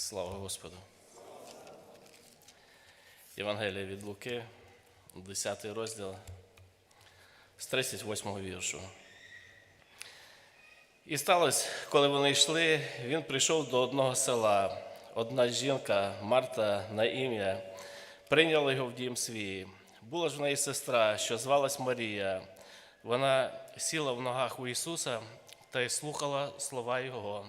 Слава Господу. Євангелія від Луки, 10 розділ, з 38 віршу. І сталося, коли вони йшли, він прийшов до одного села. Одна жінка, Марта на ім'я, прийняла його в дім свій. Була ж в неї сестра, що звалась Марія. Вона сіла в ногах у Ісуса та й слухала слова Його.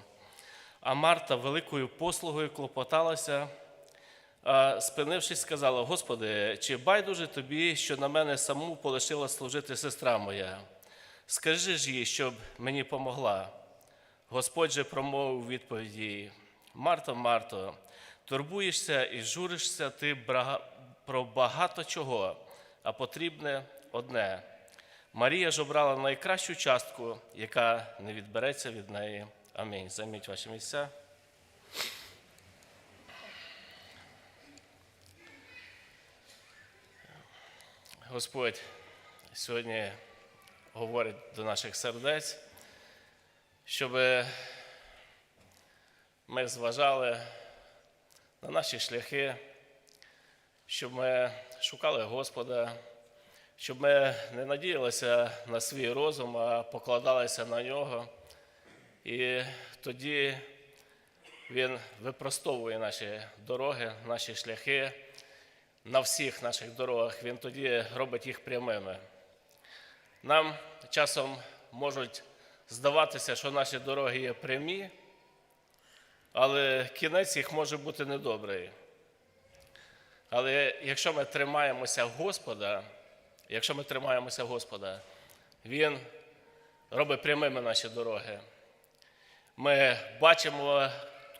А Марта великою послугою клопоталася, спинившись, сказала: Господи, чи байдуже тобі, що на мене саму полишила служити сестра моя? Скажи ж їй, щоб мені помогла. Господь же промовив відповіді: Марто, Марто, турбуєшся і журишся ти про багато чого, а потрібне одне. Марія ж обрала найкращу частку, яка не відбереться від неї. Амінь. Займіть ваші місця. Господь сьогодні говорить до наших сердець, щоб ми зважали на наші шляхи, щоб ми шукали Господа, щоб ми не надіялися на свій розум, а покладалися на нього. І тоді Він випростовує наші дороги, наші шляхи. На всіх наших дорогах Він тоді робить їх прямими. Нам часом можуть здаватися, що наші дороги є прямі, але кінець їх може бути недобрий. Але якщо ми тримаємося Господа, якщо ми тримаємося Господа, Він робить прямими наші дороги. Ми бачимо,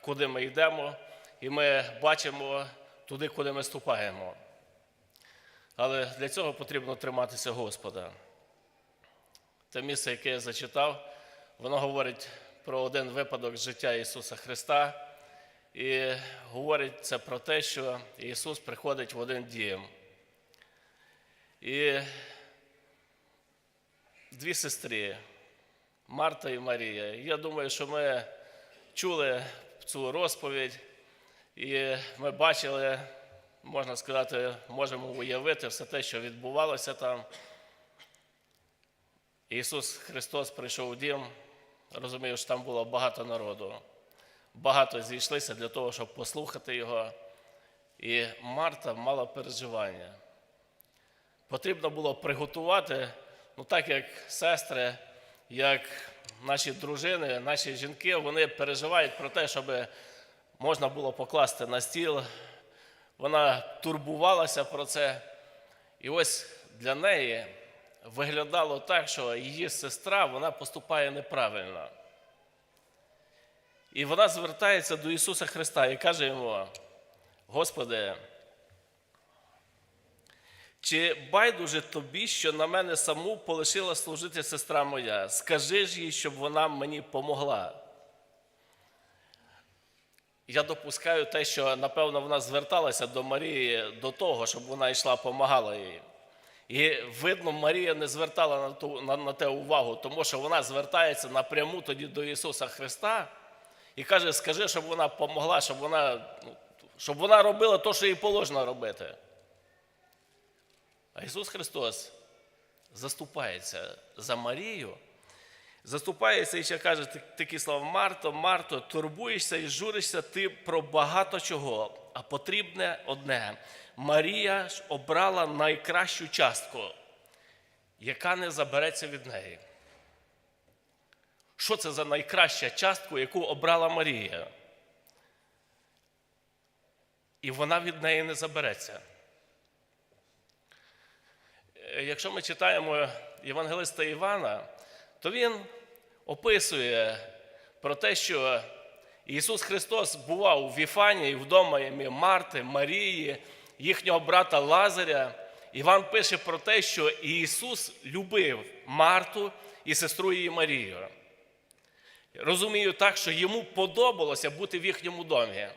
куди ми йдемо, і ми бачимо туди, куди ми ступаємо. Але для цього потрібно триматися Господа. Те місце, яке я зачитав, воно говорить про один випадок життя Ісуса Христа. І говорить це про те, що Ісус приходить в один дім. І дві сестри, Марта і Марія. Я думаю, що ми чули цю розповідь, і ми бачили, можна сказати, можемо уявити все те, що відбувалося там. Ісус Христос прийшов у дім, розумію, що там було багато народу. Багато зійшлися для того, щоб послухати Його. І Марта мала переживання. Потрібно було приготувати, ну так як сестри, як наші дружини, наші жінки, вони переживають про те, щоб можна було покласти на стіл. Вона турбувалася про це. І ось для неї виглядало так, що її сестра вона поступає неправильно. І вона звертається до Ісуса Христа і каже йому: Господи, чи байдуже тобі, що на мене саму полишила служити сестра моя? Скажи ж їй, щоб вона мені помогла. Я допускаю те, що, напевно, вона зверталася до Марії до того, щоб вона йшла, помагала їй. І видно, Марія не звертала на, ту, на, на те увагу, тому що вона звертається напряму тоді до Ісуса Христа і каже: скажи, щоб вона помогла, щоб вона, ну, щоб вона робила те, що їй положено робити. Ісус Христос заступається за Марію, заступається і ще каже такі слова: Марто, Марто, турбуєшся і журишся ти про багато чого, а потрібне одне. Марія ж обрала найкращу частку, яка не забереться від неї. Що це за найкраща частку, яку обрала Марія? І вона від неї не забереться. Е, Якщо ми читаємо Євангелиста Івана, то він описує про те, що Ісус Христос бував у Віфанії вдома Марти, Марії, їхнього брата Лазаря. Іван пише про те, що Ісус любив Марту і сестру її Марію. Розумію так, що йому подобалося бути в їхньому домі.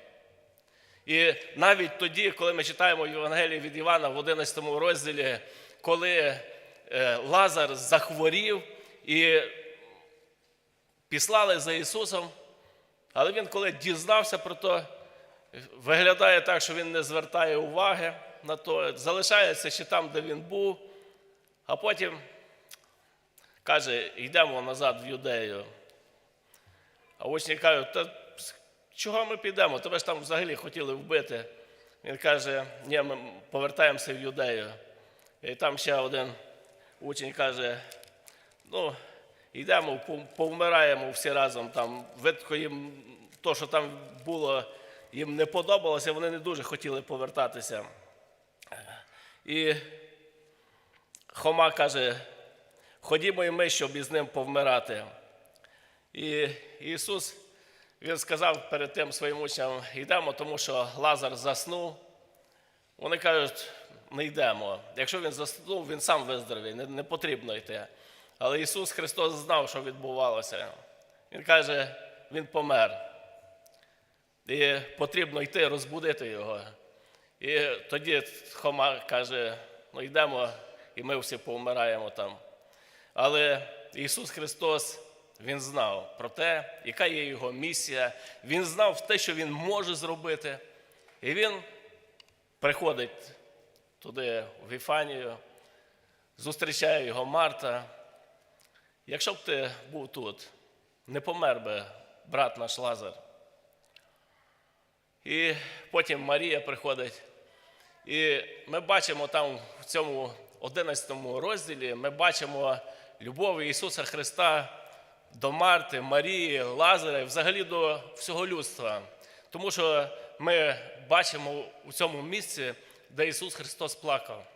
І навіть тоді, коли ми читаємо Євангелію від Івана в 11 розділі, коли е, Лазар захворів і післали за Ісусом, але він, коли дізнався про те, виглядає так, що він не звертає уваги на то, залишається ще там, де він був, а потім каже, йдемо назад в юдею. А учні кажуть, та чого ми підемо? Тебе ж там взагалі хотіли вбити. Він каже, ні, ми повертаємося в юдею. І там ще один учень каже, ну, йдемо, повмираємо всі разом. Там, видко їм то, що там було, їм не подобалося, вони не дуже хотіли повертатися. І Хома каже, ходімо і ми, щоб із ним повмирати. І Ісус Він сказав перед тим своїм учням, йдемо, тому що Лазар заснув. Вони кажуть, не йдемо. Якщо він заснув, він сам виздоровий, не, не потрібно йти. Але Ісус Христос знав, що відбувалося. Він каже, Він помер. І потрібно йти, розбудити його. І тоді Хома каже: ну йдемо, і ми всі повмираємо там. Але Ісус Христос, Він знав про те, яка є Його місія. Він знав те, що Він може зробити. І Він приходить туди, в Іфанію, зустрічає його Марта. Якщо б ти був тут, не помер би брат наш Лазар. І потім Марія приходить. І ми бачимо там в цьому 11 розділі, ми бачимо любов Ісуса Христа до Марти, Марії, Лазаря, і взагалі до всього людства. Тому що ми бачимо у цьому місці, де Ісус Христос плакав.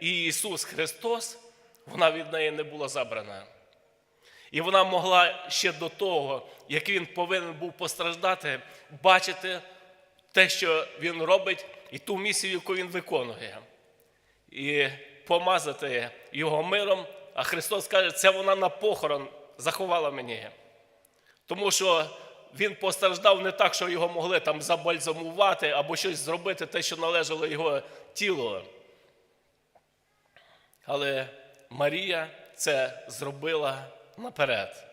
І Ісус Христос, вона від неї не була забрана. І вона могла ще до того, як він повинен був постраждати, бачити те, що він робить, і ту місію, яку він виконує, і помазати його миром. А Христос каже, це вона на похорон заховала мені. Тому що він постраждав не так, що його могли там забальзамувати або щось зробити, те, що належало його тілу. Але Марія це зробила наперед.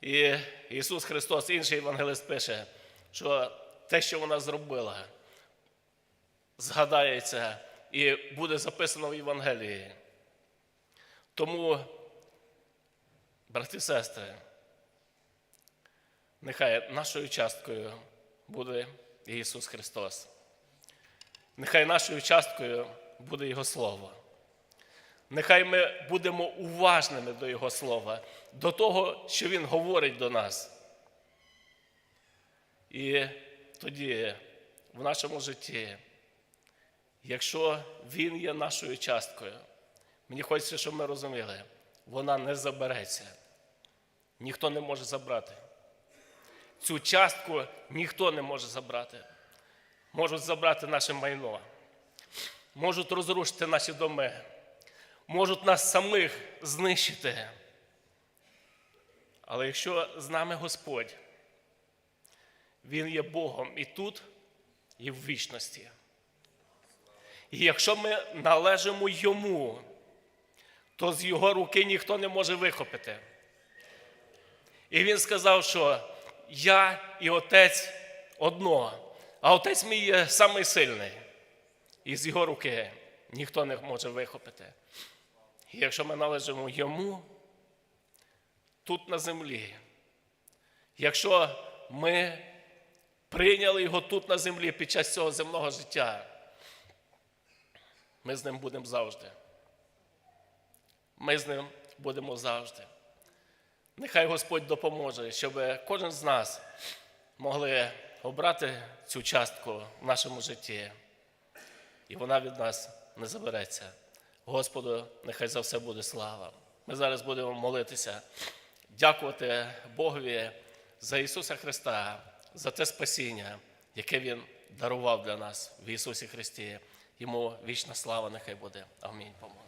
І Ісус Христос, інший євангелист пише, що те, що вона зробила, згадається і буде записано в Євангелії. Тому, брати і сестри, нехай нашою часткою буде Ісус Христос. Нехай нашою часткою буде Його Слово. Нехай ми будемо уважними до Його Слова, до того, що Він говорить до нас. І тоді в нашому житті, якщо Він є нашою часткою, мені хочеться, щоб ми розуміли, вона не забереться. Ніхто не може забрати. Цю частку ніхто не може забрати. Можуть забрати наше майно, можуть розрушити наші доми, можуть нас самих знищити. Але якщо з нами Господь, Він є Богом і тут, і в вічності. І якщо ми належимо Йому, то з Його руки ніхто не може вихопити. І він сказав, що я і отець одно, а отець мій є самий сильний. І з його руки ніхто не може вихопити. І якщо ми належимо йому тут на землі, якщо ми прийняли його тут на землі під час цього земного життя, ми з ним будемо завжди. Ми з ним будемо завжди. Нехай Господь допоможе, щоб кожен з нас могли обрати цю частку в нашому житті, і вона від нас не забереться. Господу, нехай за все буде слава. Ми зараз будемо молитися, дякувати Богові за Ісуса Христа, за те спасіння, яке Він дарував для нас в Ісусі Христі. Йому вічна слава нехай буде. Амінь. Помолимось.